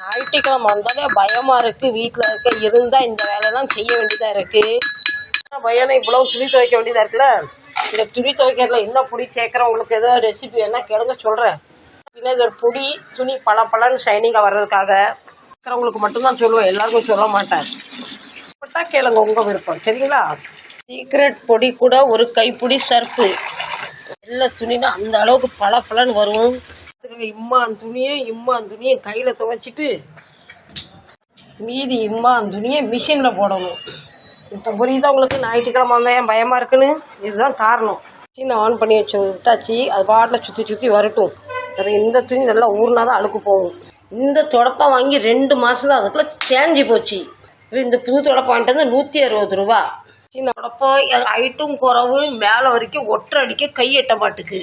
ஞாயிற்றுக்கிழமை வந்தாலே பயமா இருக்கு. வீட்டில் இருக்க இருந்தால் இந்த வேலைலாம் செய்ய வேண்டியதாக இருக்கு. பையனை இவ்வளோ துணி துவைக்க வேண்டியதாக இருக்குல்ல? இந்த துணி துவைக்கிறதுல என்ன பொடி சேர்க்குறேன் உங்களுக்கு ஏதோ ரெசிபி என்ன கேளுங்க சொல்கிறேன் பின்ன இது ஒரு பொடி துணி பல பலன்னு ஷைனிங்காக வர்றதுக்காக இருக்கிறவங்களுக்கு மட்டும்தான் சொல்லுவேன். எல்லாருக்கும் சொல்ல மாட்டேன். போட்டா கேளுங்க உங்க விருப்பம். சரிங்களா? சீக்ரெட் பொடி கூட ஒரு கைப்பிடி சர்ஃபு. எல்லா துணினா அந்த அளவுக்கு பல பலன்னு வரும். இம்மான் துணியும் இம்மான் துணியும் கையில் துவைச்சிட்டு மீதி இம்மான் துணியை மிஷினில் போடணும். இப்போ புரியுதா உங்களுக்கு? ஞாயிற்றுக்கிழமை வந்தால் ஏன் பயமாக இருக்குன்னு? இதுதான் காரணம். மிஷினை ஆன் பண்ணி வச்சு விட்டாச்சு அது பாட்டில் சுற்றி சுற்றி வரட்டும். அது இந்த துணி நல்லா ஊறினா தான் அழுக்கு போகும். இந்த தொடப்பம் வாங்கி ரெண்டு மாதம் தான் அதுக்குள்ளே சேஞ்சு போச்சு. இப்ப இந்த புது தொடப்பான்ட்டு வந்து நூற்றி அறுபது ரூபா. இந்த தொடப்பம் ஹைட்டும் குறவு மேலே வரைக்கும் ஒற்றை அடிக்க கை எட்ட மாட்டுக்கு.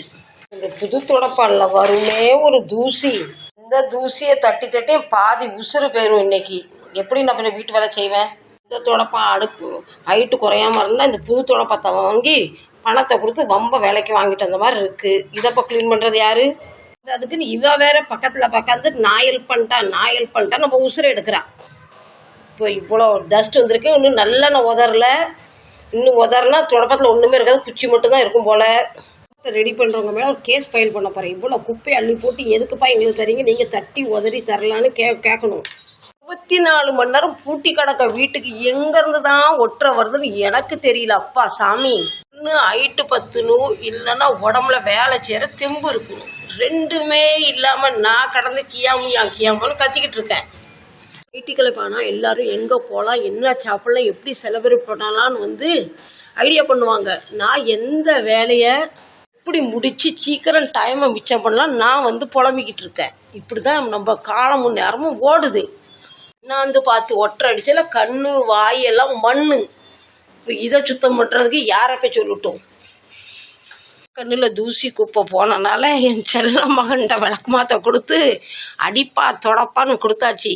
இந்த புது தொடப்பான்ல வருமே ஒரு தூசி. இந்த தூசியை தட்டி தட்டி பாதி உசுறு போயிடும் இன்னைக்கு. எப்படி நான் பின்ன வீட்டு வேலை செய்வேன்? இந்த தொடப்பம் அடுப்பு ஹைட்டு குறையாம இருந்தால் இந்த புது தொடப்பத்தை வாங்கி பணத்தை கொடுத்து வம்ப வேலைக்கு வாங்கிட்டு வந்த மாதிரி இருக்கு. இதை இப்போ க்ளீன் பண்ணுறது யாரு? அதுக்குன்னு இவ வேற பக்கத்தில் பக்கத்து நாயல் பண்ணிட்டா நாயல் பண்ணிட்டா நம்ம உசுரை எடுக்கிறா. இப்போ இவ்வளோ டஸ்ட் வந்திருக்கு. இன்னும் நல்லா நான் உதறல. இன்னும் உதறனா தொடப்பத்தில் ஒன்றுமே இருக்காது. குச்சி மட்டும்தான் இருக்கும் போல். ரெடி பண்ணுறவங்க மேலே ஒரு கேஸ் ஃபைல் பண்ண போகிறேன் இவ்வளோ குப்பையை அள்ளி போட்டு எதுக்குப்பா எங்களுக்கு தரீங்க? நீங்கள் தட்டி உதறி தரலான்னு கே கேட்கணும் இருபத்தி நாலு மணி நேரம் பூட்டி கிடக்க வீட்டுக்கு எங்கேருந்து தான் ஒட்டுற வருதுன்னு எனக்கு தெரியல. அப்பா சாமி. இன்னும் ஹைட்டு பத்துணும் இல்லைன்னா உடம்புல வேலை செய்கிற தெம்பு இருக்கணும் ரெண்டுமே இல்லாமல் நான் கடந்து கியாமுயா கியாமான்னு கத்திக்கிட்டு இருக்கேன். வீட்டுக்கிழமை ஆனால் எல்லாரும் எங்கே போகலாம் என்ன சாப்பிடலாம் எப்படி செலிப்ரேட் பண்ணலான்னு வந்து ஐடியா பண்ணுவாங்க. நான் எந்த வேலையை எப்படி முடித்து சீக்கிரம் டைமை மிச்சம் பண்ணலாம் நான் வந்து புலம்பிக்கிட்டு இருக்கேன். இப்படி தான் நம்ம காலமும் நேரமும் ஓடுது. நான் வந்து பார்த்து ஒற்றை அடிச்சல கண்ணு வாயெல்லாம் மண் மண்ணு. இப்போ இதை சுத்தம் பண்ணுறதுக்கு யாரை போய் சொல்லட்டும்? கண்ணில் தூசி குப்பை போனனால என் செல்ல மகன்கிட்ட விளக்குமாத்த கொடுத்து அடிப்பா தொடப்பான்னு கொடுத்தாச்சு.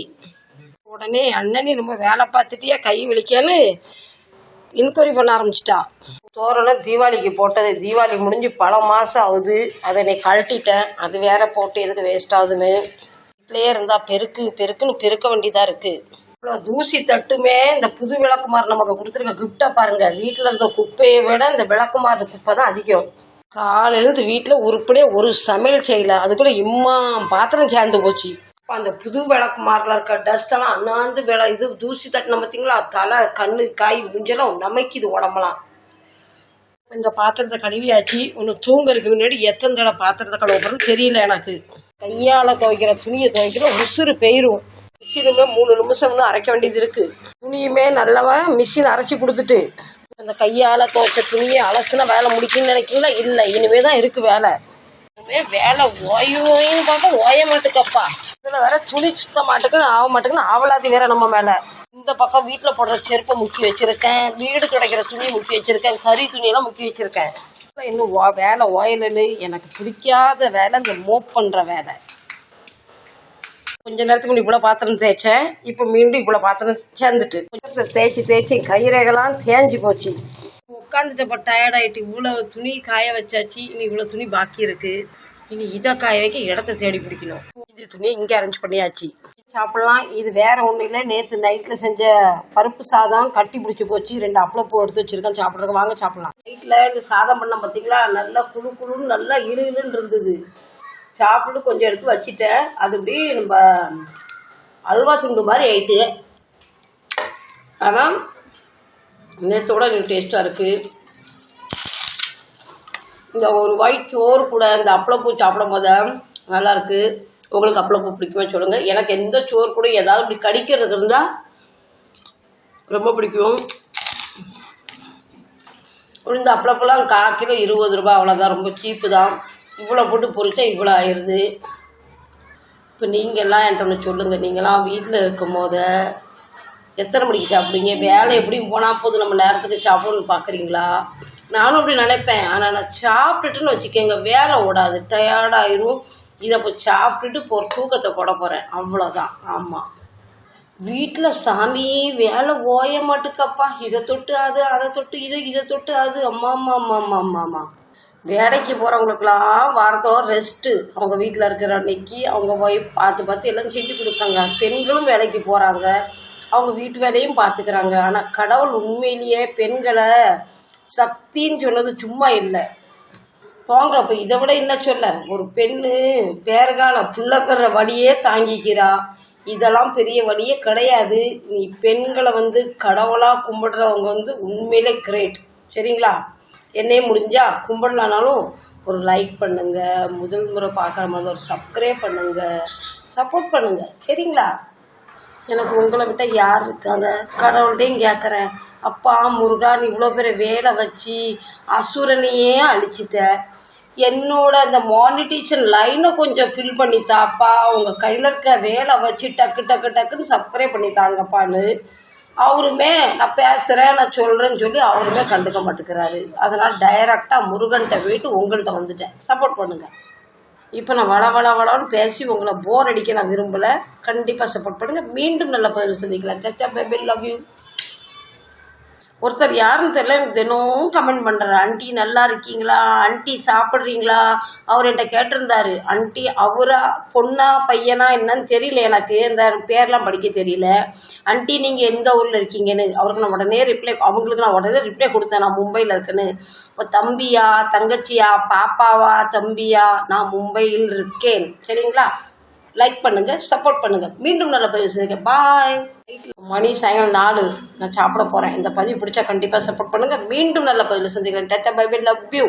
உடனே அண்ணனே ரொம்ப வேலை பார்த்துட்டியா? கை வலிக்கான்னு இன்கொயரி பண்ண ஆரம்பிச்சிட்டா. தோரணம் தீபாவளிக்கு போட்டது. தீபாவளி முடிஞ்சு பல மாதம் ஆகுது. அதை நீ கழட்டிட்டேன். அது வேற போட்டு எதுக்கு வேஸ்ட் ஆகுதுன்னு. வீட்டிலேயே இருந்தால் பெருக்கு பெருக்குன்னு பெருக்க வேண்டியதாக இருக்குது இவ்வளோ தூசி தட்டுமே இந்த புது விளக்குமாறு நமக்கு கொடுத்துருக்க கிஃப்டை பாருங்கள் வீட்டில் இருந்த குப்பையை விட இந்த விளக்குமாறு குப்பை தான் அதிகம். காலையிலேருந்து வீட்டில் உருப்படியே ஒரு சமையல் செய்யல. அதுக்குள்ளே இம்மா பாத்திரம் சேர்ந்து போச்சு. இப்போ அந்த புது விளக்குமாரில் இருக்க டஸ்டெல்லாம் அண்ணாந்து விள இது தூசி தட்டின பார்த்தீங்களா தலை கண்ணு காய் முஞ்செல்லாம் நமைக்குது உடம்பெல்லாம். இந்த பாத்திரத்தை கழுவியாச்சு. ஒன்று தூங்குறதுக்கு முன்னாடி எத்தனை தடவை பாத்திரத்தை கழுவுறதுன்னு தெரியல எனக்கு. கையால் துவைக்கிற துணியை துவைக்கிற உசுறு பெயிரும். மிஷினுமே மூணு நிமிஷம்னு அரைக்க வேண்டியது இருக்கு. துணியுமே நல்லவா மிஷின் அரைச்சி கொடுத்துட்டு அந்த கையால் துவைச்ச துணியை அலசுனா வேலை முடிக்கும்னு நினைக்கிறீங்களா இல்லை இனிமே தான் இருக்கு வேலை. இனிமே வேலை ஓய்வுன்னு பார்க்க ஓய மாட்டுக்கப்பா. இதில் வேற துணி சுத்த மாட்டுக்குன்னு ஆக மாட்டுக்குன்னு ஆவலாதி வேற நம்ம மேலே. இந்த பக்கம் வீட்டில் போடுற செருப்பை முக்கி வச்சிருக்கேன். வீடு துடைக்கிற துணியை முக்கி வச்சிருக்கேன். கறி துணியெல்லாம் முக்கி வச்சிருக்கேன். இன்னும் ஓ- வேலை ஓயலு எனக்கு பிடிக்காத வேலை இந்த மோப் பண்ணுற வேலை. கொஞ்ச நேரத்துக்கு முன்னாடி இவ்வளோ பாத்திரம் தேய்ச்சேன். இப்போ மீண்டும் இவ்வளோ பாத்திரம் சேர்ந்துட்டு கொஞ்சம் தேய்ச்சி தேய்ச்சி கைரேகலாம் தேஞ்சு போச்சு. உட்காந்துட்டு இப்போ டயர்ட் ஆகிட்டு இவ்வளோ துணி காய வச்சாச்சு. இனி இவ்வளோ துணி பாக்கி இருக்கு. இனி இதை காய வைக்க இடத்த தேடி பிடிக்கணும். இது துணியை இங்கே அரேஞ்ச் பண்ணியாச்சு. சாப்பிடலாம். இது வேற ஒன்றும் இல்லை. நேற்று நைட்டில் செஞ்ச பருப்பு சாதம் கட்டி பிடிச்சி போச்சு. ரெண்டு அப்பளப்பூ எடுத்து வச்சிருக்கேன். சாப்பிட்றதுக்கு வாங்க சாப்பிடலாம். நைட்டில் இந்த சாதம் பண்ண பார்த்தீங்களா நல்லா குழு குழுன்னு நல்லா இழு இழுன்னு இருந்தது. சாப்பிட்டு கொஞ்சம் எடுத்து வச்சுட்டேன். அது அப்படியே நம்ம அல்வா துண்டு மாதிரி ஆயிட்டு. அதான் நேற்றோட எனக்கு டேஸ்ட்டாக இருக்குது இந்த ஒரு ஒயிட் சோறு கூட இந்த அப்பளப்பூ சாப்பிடும் போது நல்லாயிருக்கு உங்களுக்கு அப்பளப்பூ பிடிக்குமே சொல்லுங்கள் எனக்கு எந்த சோறு கூட ஏதாவது இப்படி கடிக்கிறதுக்கு இருந்தால் ரொம்ப பிடிக்கும். இந்த அப்பளப்பெல்லாம் கா கிலோ இருபது ரூபாய் அவ்வளோதான் ரொம்ப சீப்பு தான். இவ்வளோ போட்டு பொரிச்சா இவ்வளோ ஆயிடுது இப்போ நீங்கள்லாம் என்கிட்ட ஒன்று சொல்லுங்கள் நீங்களாம் வீட்டில் இருக்கும் போத எத்தனை மணிக்கு சாப்பிடுங்க வேலை எப்படியும் போனால் போதும். நம்ம நேரத்துக்கு சாப்பிடணும்னு பார்க்குறீங்களா நானும் அப்படி நினைப்பேன். ஆனால் நான் சாப்பிட்டுட்டுன்னு வச்சுக்கோங்க. வேலை ஓடாது. டயர்டாயிரும் இதை இப்போ சாப்பிட்டுட்டு இப்போ தூக்கத்தை போட போகிறேன் அவ்வளோதான் ஆமாம் வீட்டில் சாமி வேலை ஓய மாட்டுக்கப்பா. இதை தொட்டு அது அதை தொட்டு இது இதை தொட்டு அது. அம்மா அம்மா அம்மா அம்மா அம்மா அம்மா. வேலைக்கு போகிறவங்களுக்கெல்லாம் வாரத்தோட ரெஸ்ட்டு அவங்க வீட்டில் இருக்கிற அன்னைக்கு அவங்க போய் பார்த்து பார்த்து எல்லாம் செஞ்சு கொடுத்தாங்க. பெண்களும் வேலைக்கு போகிறாங்க அவங்க வீட்டு வேலையும் பார்த்துக்கிறாங்க. ஆனால் கடவுள் உண்மையிலேயே பெண்களை சக்தின்னு சொன்னது சும்மா இல்லை. போங்க இப்போ இதை விட என்ன சொல்ல? ஒரு பெண்ணு பேறுகால புள்ள பெற வழியே தாங்கிக்கிறா. இதெல்லாம் பெரிய வழியே கிடையாது. நீ பெண்களை வந்து கடவுளாக கும்பிடுறவங்க வந்து உண்மையிலே கிரேட் சரிங்களா? என்னையே முடிஞ்சா கும்பிடலானாலும் ஒரு லைக் பண்ணுங்கள் முதல் முறை பார்க்குற மாதிரி ஒரு சப்ஸ்கிரைப் பண்ணுங்கள் சப்போர்ட் பண்ணுங்கள் சரிங்களா? எனக்கு உங்களை விட்ட யார் இருக்காங்க? கடவுள்கிட்டையும் கேட்குறேன் அப்பா முருகா நீ இவ்வளோ பெரிய வேலை வச்சு அசுரனையே அழிச்சிட்ட. என்னோட அந்த மானிட்டேஷன் லைனை கொஞ்சம் ஃபில் பண்ணி தாப்பா உங்கள் கையில் இருக்க வேலை வச்சு டக்கு டக்கு டக்குன்னு சப்ஸ்கிரைப் பண்ணி தாங்கப்பான்னு அவருமே நான் பேசுகிறேன் நான் சொல்கிறேன்னு சொல்லி அவருமே கண்டுக்க மாட்டேங்கிறாரு. அதனால் டைரெக்டாக முருகன்கிட்ட போயிட்டு உங்கள்கிட்ட வந்துட்டேன். சப்போர்ட் பண்ணுங்கள் இப்போ நான் வள வள வளன்னு பேசி உங்களை போர் அடிக்க நான் விரும்பலை. கண்டிப்பாக சப்போர்ட் பண்ணுங்கள் மீண்டும் நல்ல பதில் சந்திக்கலாம். சச்சா பேபி லவ் யூ ஒருத்தர் யாருன்னு தெரியல எனக்கு தினமும் கமெண்ட் பண்ணுறாரு ஆண்டி நல்லா இருக்கீங்களா? ஆண்டி சாப்பிட்றீங்களா? அவர் என்கிட்ட கேட்டிருந்தாரு. ஆண்டி அவரா பொண்ணா பையனா என்னன்னு தெரியல எனக்கு. இந்த பேர்லாம் படிக்க தெரியல. ஆண்டி நீங்கள் எந்த ஊரில் இருக்கீங்கன்னு? அவருக்கு நான் உடனே ரிப்ளை அவங்களுக்கு நான் உடனே ரிப்ளை கொடுத்தேன். நான் மும்பையில் இருக்கேன்னு. இப்போ தம்பியா தங்கச்சியா பாப்பாவா தம்பியா? நான் மும்பையில் இருக்கேன். சரிங்களா? லைக் பண்ணுங்க சப்போர்ட் பண்ணுங்க. மீண்டும் நல்ல பதிவு செய்யுங்க பாய் மணி சாயங்காலம் நாலு. நான் சாப்பிட போறேன். இந்த பதிவு பிடிச்சா கண்டிப்பா சப்போர்ட் பண்ணுங்க. மீண்டும் நல்ல பதிவு சந்திக்கிறேன். டேட்டா பை பை லவ் யூ